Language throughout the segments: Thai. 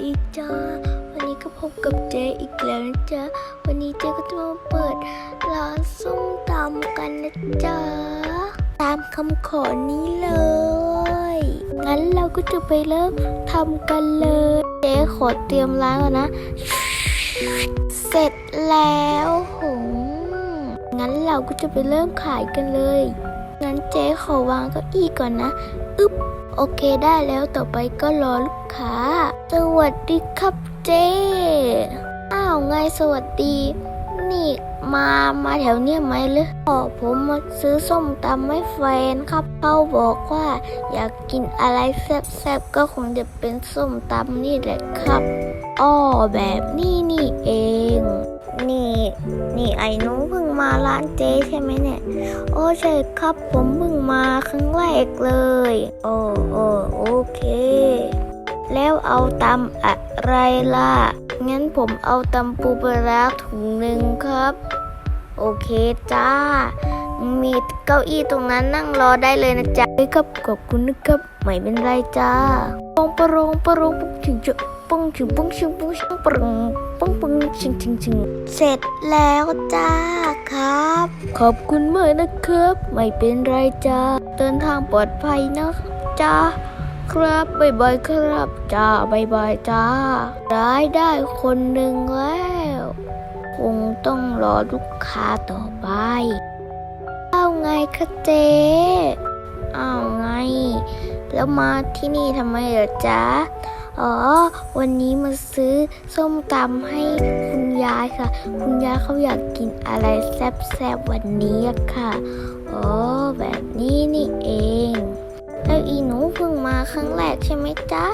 ดีจ้า วันนี้ก็พบกับเจอีกแล้วนะจ๊ะ วันนี้เจก็จะมาเปิดร้านส้มตำกันนะจ๊ะ ตามคำขอนี้เลย งั้นเราก็จะไปเริ่มทำกันเลย เจ๊ขอเตรียมร้านก่อนนะ เสร็จแล้วหงงั้นเราก็จะไปเริ่มขายกันเลย งั้นเจ๊ขอวางเก้าอี้ก่อนนะ อึ๊บ โอเคได้แล้วต่อไปก็รอลูกค้า สวัสดีครับเจ๊อ้าวไงสวัสดี นี่มามาแถวเนี้ยไหมหรืออ๋อผมมาซื้อส้มตำให้แฟนครับเขาบอกว่า อยากกินอะไรแซ่บๆก็คงจะเป็นส้มตำนี่แหละครับ อ้อแบบนี้นี่เอง นี่ นี่ไอ้หนูเพิ่งมาร้านเจ๊ใช่ไหมเนี่ย โอ้ใช่ครับผมเพิ่งมาครั้งแรกเลย โอ้โอ้โอเค แล้วเอาตำอะไรล่ะ งั้นผมเอาตำปูปลาถุงหนึ่งครับ โอเคจ้า มีเก้าอี้ตรงนั้นนั่งรอได้เลยนะจ๊ะเฮ้ยครับขอบคุณนะครับ ไม่เป็นไรจ้าปองปรงปะรงปุ้งชิงจะปุ้งชิงปุ้งชิงปุ้งชิงปะรงปุ้งปุ้ง ชิงชิงชิงเสร็จแล้วจ้าครับ ขอบคุณมากนะครับ ไม่เป็นไรจ้าเดินทางปลอดภัยนะจ้าครับบายบายครับจ้าบายบายจ้าได้ได้คนหนึ่งแล้ว คงต้องรอลูกค้าต่อไปเอาไงคะเจ๊เอาไง แล้วมาที่นี่ทำไมเหรอจ๊ะ อ๋อ วันนี้มาซื้อส้มตำให้คุณยายค่ะ คุณยายเขาอยากกินอะไรแซ่บๆวันนี้อะค่ะ อ๋อ แบบนี้นี่เอง แล้วอีหนูเพิ่งมาครั้งแรกใช่ไหมจ๊ะ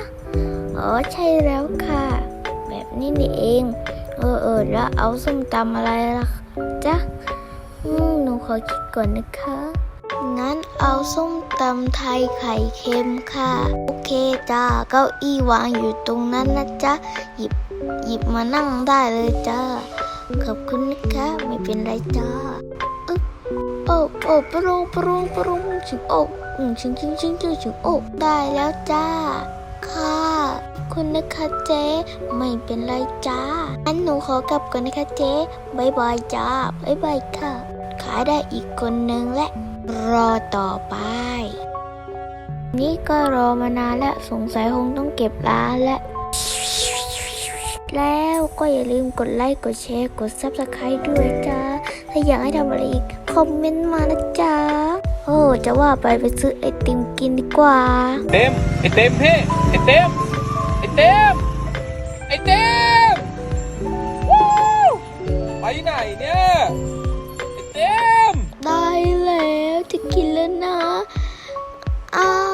อ๋อ ใช่แล้วค่ะ แบบนี้นี่เอง เออเออแล้วเอาส้มตำอะไรล่ะจ๊ะอืมหนูขอคิดก่อนนะคะ งั้นเอาส้มตำไทยไข่เค็มค่ะ โอเคจ้า เก้าอี้วางอยู่ตรงนั้นนะจ๊ะ หยิบหยิบมานั่งได้เลยจ้า ขอบคุณนะคะไม่เป็นไรจ้าอึ๊บโอ้โอ้ปะโรงปะโรงปะโรงชิงโอ้อืมชิงชิงชิงชิงชิงโอ้ได้แล้วจ้า ค่ะคุณนะคะเจ๊ไม่เป็นไรจ้างั้นหนูขอกลับก่อนนะคะเจ๊บายบายจ้าบายบายค่ะ ขายได้อีกคนนึงและ รอต่อไป นี่ก็รอมานานแล้วสงสัยคงต้องเก็บร้านแล้วแล้วก็อย่าลืมกดไลค์ กดแชร์ กดซับสไคร b e ด้วยจ้า ถ้าอยากให้ทำอะไรอีก คอมเมนต์มานะจ้า โอ้ จะว่าไปไปซื้อไอติมกินดีกว่า เต็ม ไอเต็มพี่ ไอเต็ม ไอเต็ม ไอเต็มว้าวไปไหนเนี่ย all.